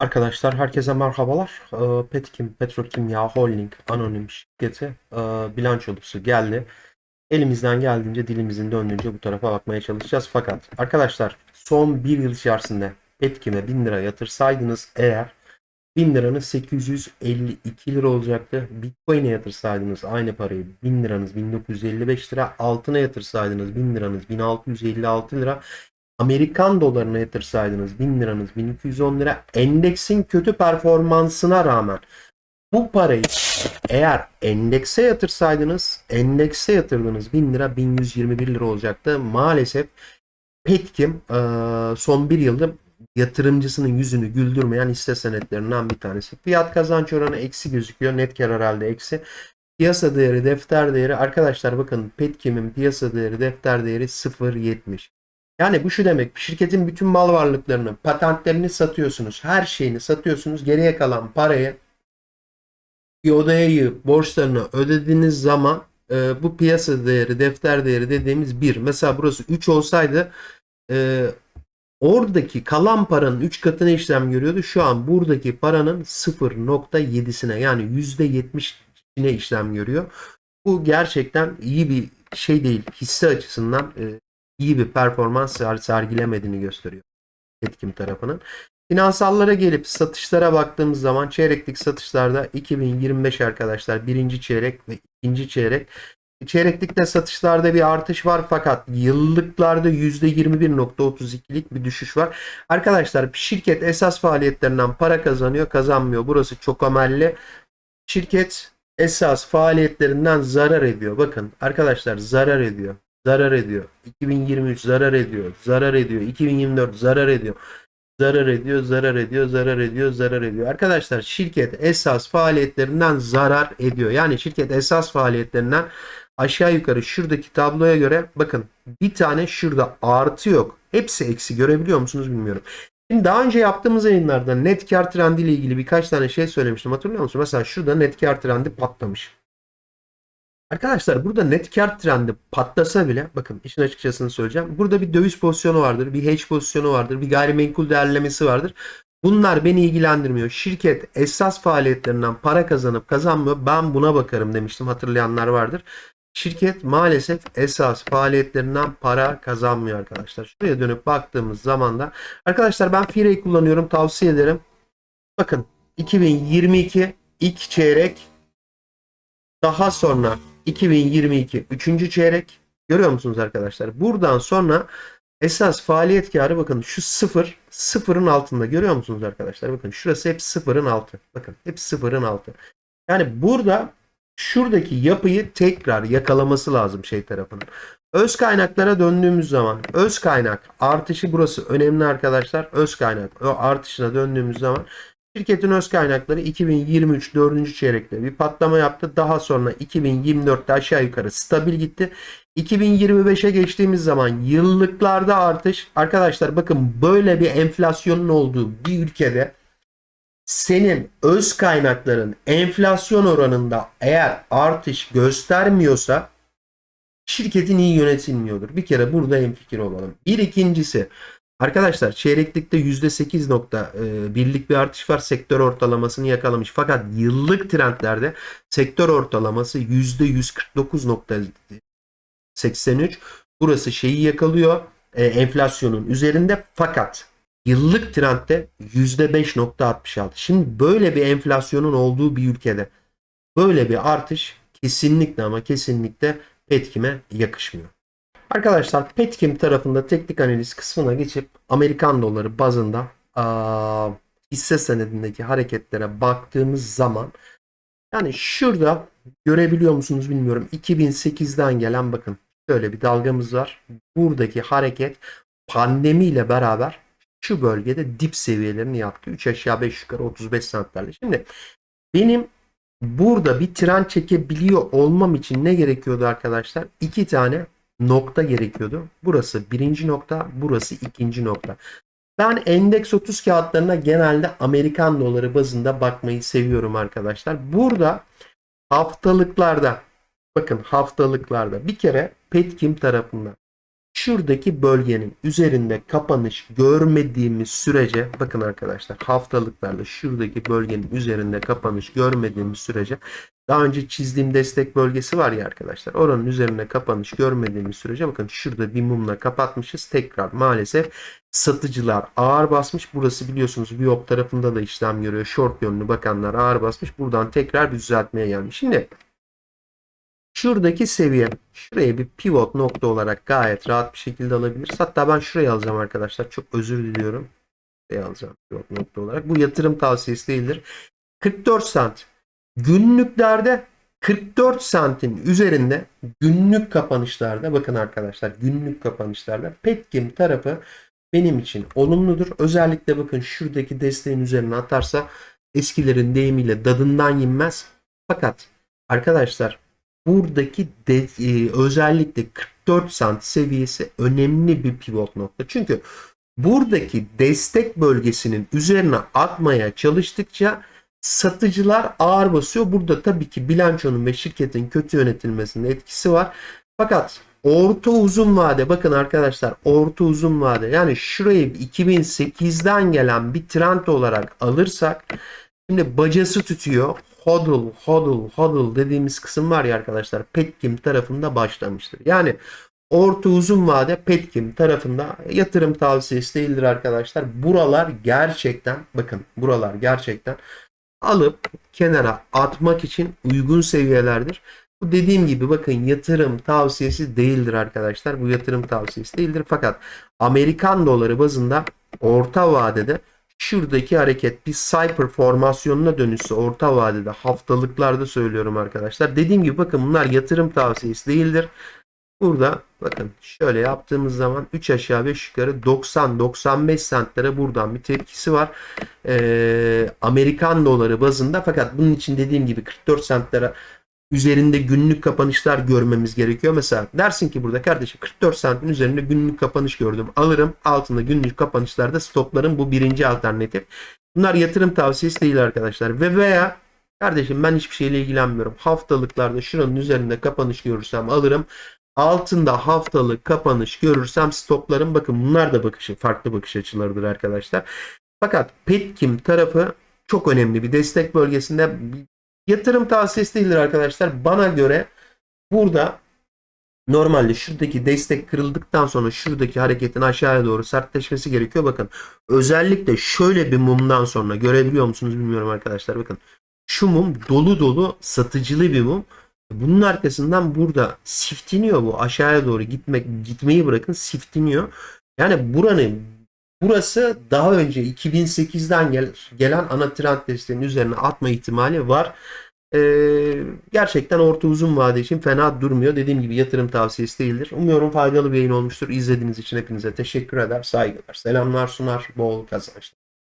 Arkadaşlar herkese merhabalar. Ee, Petkim Petrokimya Holding Anonim şirketi e, bilançolusu geldi. Elimizden geldiğince dilimizin döndüğünce bu tarafa bakmaya çalışacağız. Fakat arkadaşlar son bir yıl içerisinde Petkim'e 1000 lira yatırsaydınız eğer 1000 liranız 852 lira olacaktı. Bitcoin'e yatırsaydınız aynı parayı 1000 liranız 1955 lira. Altına yatırsaydınız 1000 liranız 1656 lira. Amerikan dolarına yatırsaydınız 1000 liranız 1210 lira endeksin kötü performansına rağmen bu parayı eğer endekse yatırsaydınız endekse yatırdığınız 1000 lira 1121 lira olacaktı. Maalesef Petkim son bir yılda yatırımcısının yüzünü güldürmeyen hisse senetlerinden bir tanesi. Fiyat kazanç oranı eksi gözüküyor. Net kar herhalde eksi. Piyasa değeri, defter değeri arkadaşlar bakın Petkim'in piyasa değeri, defter değeri 0.70. Yani bu şu demek şirketin bütün mal varlıklarını, patentlerini satıyorsunuz. Her şeyini satıyorsunuz. Geriye kalan parayı bir odaya yığıp borçlarını ödediğiniz zaman e, bu piyasa değeri, defter değeri dediğimiz 1. Mesela burası 3 olsaydı e, oradaki kalan paranın 3 katına işlem görüyordu. Şu an buradaki paranın 0.7'sine yani %70'ine işlem görüyor. Bu gerçekten iyi bir şey değil. Hisse açısından e, iyi bir performans ser- sergilemediğini gösteriyor etkim tarafının. Finansallara gelip satışlara baktığımız zaman çeyreklik satışlarda 2025 arkadaşlar birinci çeyrek ve ikinci çeyrek. Çeyreklikte satışlarda bir artış var fakat yıllıklarda %21.32'lik bir düşüş var. Arkadaşlar şirket esas faaliyetlerinden para kazanıyor kazanmıyor. Burası çok amelli. Şirket esas faaliyetlerinden zarar ediyor. Bakın arkadaşlar zarar ediyor. Zarar ediyor. 2023 zarar ediyor. Zarar ediyor. 2024 zarar ediyor. Zarar ediyor, zarar ediyor, zarar ediyor, zarar ediyor. Arkadaşlar şirket esas faaliyetlerinden zarar ediyor. Yani şirket esas faaliyetlerinden aşağı yukarı şuradaki tabloya göre bakın bir tane şurada artı yok. Hepsi eksi görebiliyor musunuz bilmiyorum. Şimdi daha önce yaptığımız yayınlarda net kar trendi ile ilgili birkaç tane şey söylemiştim. Hatırlıyor musunuz? Mesela şurada net kar trendi patlamış. Arkadaşlar burada net kar trendi patlasa bile bakın işin açıkçasını söyleyeceğim. Burada bir döviz pozisyonu vardır, bir hedge pozisyonu vardır, bir gayrimenkul değerlemesi vardır. Bunlar beni ilgilendirmiyor. Şirket esas faaliyetlerinden para kazanıp kazanmıyor. Ben buna bakarım demiştim. Hatırlayanlar vardır. Şirket maalesef esas faaliyetlerinden para kazanmıyor arkadaşlar. Şuraya dönüp baktığımız zaman da arkadaşlar ben Fire'yi kullanıyorum. Tavsiye ederim. Bakın 2022 ilk çeyrek daha sonra 2022 üçüncü çeyrek görüyor musunuz arkadaşlar? Buradan sonra esas faaliyet karı bakın şu sıfır sıfırın altında görüyor musunuz arkadaşlar? Bakın şurası hep sıfırın altı. Bakın hep sıfırın altı. Yani burada şuradaki yapıyı tekrar yakalaması lazım şey tarafının. Öz kaynaklara döndüğümüz zaman öz kaynak artışı burası önemli arkadaşlar. Öz kaynak o artışına döndüğümüz zaman Şirketin öz kaynakları 2023 4. çeyrekte bir patlama yaptı. Daha sonra 2024'te aşağı yukarı stabil gitti. 2025'e geçtiğimiz zaman yıllıklarda artış. Arkadaşlar bakın böyle bir enflasyonun olduğu bir ülkede senin öz kaynakların enflasyon oranında eğer artış göstermiyorsa şirketin iyi yönetilmiyordur. Bir kere burada hemfikir olalım. Bir ikincisi Arkadaşlar çeyreklikte %8.1'lik bir artış var. Sektör ortalamasını yakalamış. Fakat yıllık trendlerde sektör ortalaması %149.83. Burası şeyi yakalıyor. e, enflasyonun üzerinde fakat yıllık trendde %5.66. Şimdi böyle bir enflasyonun olduğu bir ülkede böyle bir artış kesinlikle ama kesinlikle Petkim'e yakışmıyor. Arkadaşlar Petkim tarafında teknik analiz kısmına geçip Amerikan doları bazında aa, hisse senedindeki hareketlere baktığımız zaman yani şurada görebiliyor musunuz bilmiyorum 2008'den gelen bakın şöyle bir dalgamız var. Buradaki hareket pandemiyle beraber şu bölgede dip seviyelerini yaptı. 3 aşağı 5 yukarı 35 centlerle. Şimdi benim burada bir tren çekebiliyor olmam için ne gerekiyordu arkadaşlar? İki tane nokta gerekiyordu. Burası birinci nokta, burası ikinci nokta. Ben endeks 30 kağıtlarına genelde Amerikan doları bazında bakmayı seviyorum arkadaşlar. Burada haftalıklarda bakın haftalıklarda bir kere Petkim tarafından şuradaki bölgenin üzerinde kapanış görmediğimiz sürece bakın arkadaşlar haftalıklarda şuradaki bölgenin üzerinde kapanış görmediğimiz sürece daha önce çizdiğim destek bölgesi var ya arkadaşlar oranın üzerinde kapanış görmediğimiz sürece bakın şurada bir mumla kapatmışız tekrar maalesef satıcılar ağır basmış. Burası biliyorsunuz Viyop tarafında da işlem görüyor short yönlü bakanlar ağır basmış. Buradan tekrar bir düzeltmeye gelmiş. Şimdi Şuradaki seviye şuraya bir pivot nokta olarak gayet rahat bir şekilde alabiliriz. Hatta ben şuraya alacağım arkadaşlar. Çok özür diliyorum. Şuraya alacağım pivot nokta olarak. Bu yatırım tavsiyesi değildir. 44 sant. Günlüklerde 44 santin üzerinde günlük kapanışlarda bakın arkadaşlar günlük kapanışlarda Petkim tarafı benim için olumludur. Özellikle bakın şuradaki desteğin üzerine atarsa eskilerin deyimiyle dadından yenmez. Fakat arkadaşlar buradaki de, e, özellikle 44 sant seviyesi önemli bir pivot nokta. Çünkü buradaki destek bölgesinin üzerine atmaya çalıştıkça satıcılar ağır basıyor. Burada tabii ki bilançonun ve şirketin kötü yönetilmesinin etkisi var. Fakat orta uzun vade bakın arkadaşlar orta uzun vade yani şurayı 2008'den gelen bir trend olarak alırsak şimdi bacası tutuyor hodl, hodl, hodl dediğimiz kısım var ya arkadaşlar Petkim tarafında başlamıştır. Yani orta uzun vade Petkim tarafında yatırım tavsiyesi değildir arkadaşlar. Buralar gerçekten bakın buralar gerçekten alıp kenara atmak için uygun seviyelerdir. Bu dediğim gibi bakın yatırım tavsiyesi değildir arkadaşlar. Bu yatırım tavsiyesi değildir. Fakat Amerikan doları bazında orta vadede şuradaki hareket bir Cypher formasyonuna dönüşse orta vadede haftalıklarda söylüyorum arkadaşlar. Dediğim gibi bakın bunlar yatırım tavsiyesi değildir. Burada bakın şöyle yaptığımız zaman 3 aşağı 5 yukarı 90-95 centlere buradan bir tepkisi var. Ee, Amerikan doları bazında fakat bunun için dediğim gibi 44 centlere üzerinde günlük kapanışlar görmemiz gerekiyor. Mesela dersin ki burada kardeşim 44 santin üzerinde günlük kapanış gördüm. Alırım altında günlük kapanışlarda stoplarım bu birinci alternatif. Bunlar yatırım tavsiyesi değil arkadaşlar. Ve veya kardeşim ben hiçbir şeyle ilgilenmiyorum. Haftalıklarda şuranın üzerinde kapanış görürsem alırım. Altında haftalık kapanış görürsem stoplarım. Bakın bunlar da bakışı farklı bakış açılarıdır arkadaşlar. Fakat Petkim tarafı çok önemli bir destek bölgesinde Yatırım tavsiyesi değildir arkadaşlar. Bana göre burada normalde şuradaki destek kırıldıktan sonra şuradaki hareketin aşağıya doğru sertleşmesi gerekiyor. Bakın özellikle şöyle bir mumdan sonra görebiliyor musunuz bilmiyorum arkadaşlar. Bakın şu mum dolu dolu satıcılı bir mum. Bunun arkasından burada siftiniyor bu aşağıya doğru gitmek gitmeyi bırakın siftiniyor. Yani buranın burası daha önce 2008'den gel, gelen ana trend desteğinin üzerine atma ihtimali var. Ee, gerçekten orta uzun vade için fena durmuyor. Dediğim gibi yatırım tavsiyesi değildir. Umuyorum faydalı bir yayın olmuştur. İzlediğiniz için hepinize teşekkür eder. Saygılar. Selamlar sunar. Bol kazançlar.